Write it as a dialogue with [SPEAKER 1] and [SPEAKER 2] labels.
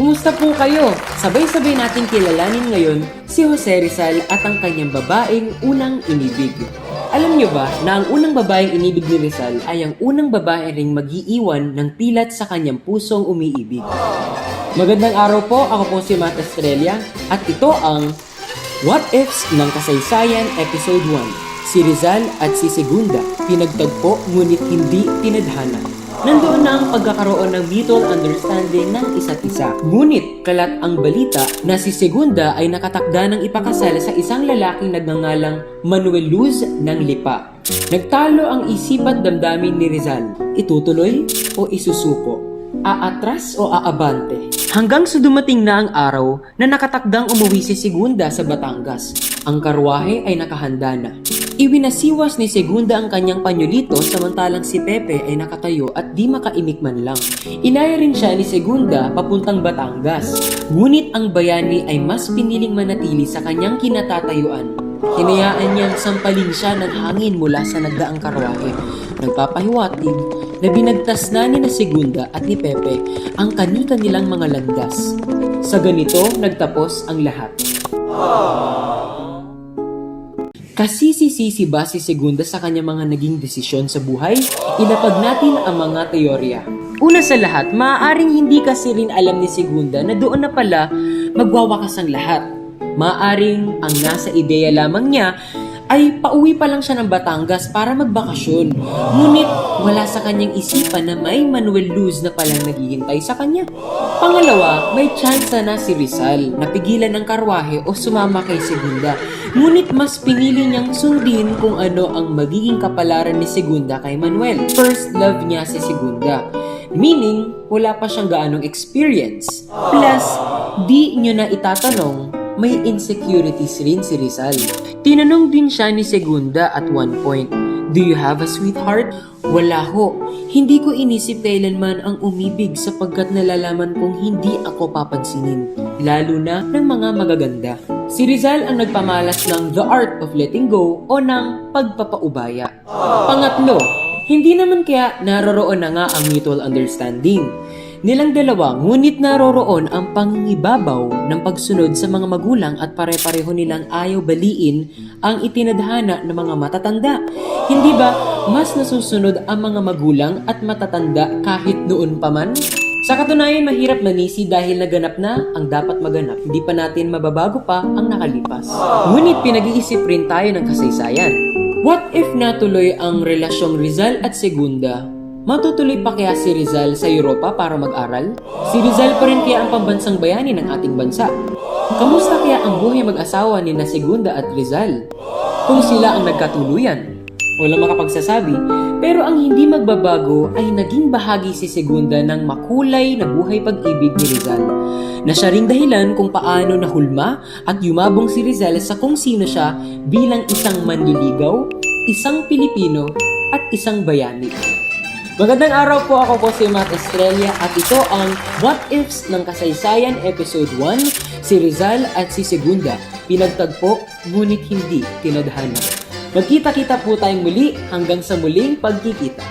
[SPEAKER 1] Kumusta po kayo? Sabay-sabay natin kilalanin ngayon si Jose Rizal at ang kanyang babaeng unang inibig. Alam niyo ba na ang unang babaeng inibig ni Rizal ay ang unang babae ring mag-iiwan ng pilat sa kanyang pusong umiibig? Magandang araw po, ako po si Matt Estrella at ito ang What Ifs ng Kasaysayan Episode 1. Si Rizal at si Segunda, pinagtagpo ngunit hindi tinadhana. Nandoon na ang pagkakaroon ng mutual understanding ng isa't isa. Ngunit kalat ang balita na si Segunda ay nakatakda ng ipakasal sa isang lalaking nagngangalang Manuel Luz ng Lipa. Nagtalo ang isip at damdamin ni Rizal. Itutuloy o isusuko? Aatras o aabante? Hanggang sa dumating na ang araw na nakatakdang umuwi si Segunda sa Batangas. Ang karwahe ay nakahanda na. Iwinasiwas ni Segunda ang kanyang panyolito samantalang si Pepe ay nakatayo at di makaimik man lang. Inaya rin siya ni Segunda papuntang Batangas. Ngunit ang bayani ay mas piniling manatili sa kanyang kinatatayuan. Hinayaan niyang sampalin siya ng hangin mula sa nagdaang karwahe. Nagpapahiwatig na binagtas na ni na Segunda at ni Pepe ang kani-kanilang mga landas. Sa ganito, nagtapos ang lahat. Kasisi-sisi ba si Segunda sa kanyang mga naging desisyon sa buhay? Ilapag natin ang mga teorya. Una sa lahat, maaaring hindi kasi rin alam ni Segunda na doon na pala magwawakas ang lahat. Maaaring ang nasa ideya lamang niya ay pauwi pa lang siya ng Batangas para magbakasyon. Ngunit wala sa kanyang isipan na may Manuel Luz na palang naghihintay sa kanya. Pangalawa, may tsansa na si Rizal na pigilan ng karwahe o sumama kay Segunda. Ngunit mas pinili niyang sundin kung ano ang magiging kapalaran ni Segunda kay Manuel. First love niya si Segunda. Meaning, wala pa siyang gaanong experience. Plus, di nyo na itatanong, may insecurities rin si Rizal. Tinanong din siya ni Segunda at one point, Do you have a sweetheart? Wala ho. Hindi ko inisip kailanman ang umibig sapagkat nalalaman kong hindi ako papansinin, lalo na ng mga magaganda. Si Rizal ang nagpamalas ng The Art of Letting Go o ng pagpapaubaya. Pangatlo, hindi naman kaya naroroon na nga ang mutual understanding. Nilang dalawa, ngunit naroroon ang pangingibabaw ng pagsunod sa mga magulang at pare-pareho nilang ayaw baliin ang itinadhana ng mga matatanda. Hindi ba mas nasusunod ang mga magulang at matatanda kahit noon pa man? Sa katunayan, mahirap manisi dahil naganap na ang dapat maganap. Hindi pa natin mababago pa ang nakalipas. Ngunit pinag-iisip rin tayo ng kasaysayan. What if natuloy ang relasyong Rizal at Segunda Matutuloy pa kaya si Rizal sa Europa para mag-aral? Si Rizal pa rin kaya ang pambansang bayani ng ating bansa? Kamusta kaya ang buhay mag-asawa ni na Segunda at Rizal? Kung sila ang nagkatuluyan? Walang makapagsasabi, pero ang hindi magbabago ay naging bahagi si Segunda ng makulay na buhay pag-ibig ni Rizal. Na siya ring dahilan kung paano nahulma at yumabong si Rizal sa kung sino siya bilang isang manliligaw, isang Pilipino, at isang bayani. Magandang araw po ako po si Matt Estrella at ito ang What Ifs ng Kasaysayan Episode 1, si Rizal at si Segunda. Pinagtagpo, ngunit hindi tinadhana. Magkita-kita po tayong muli hanggang sa muling pagkikita.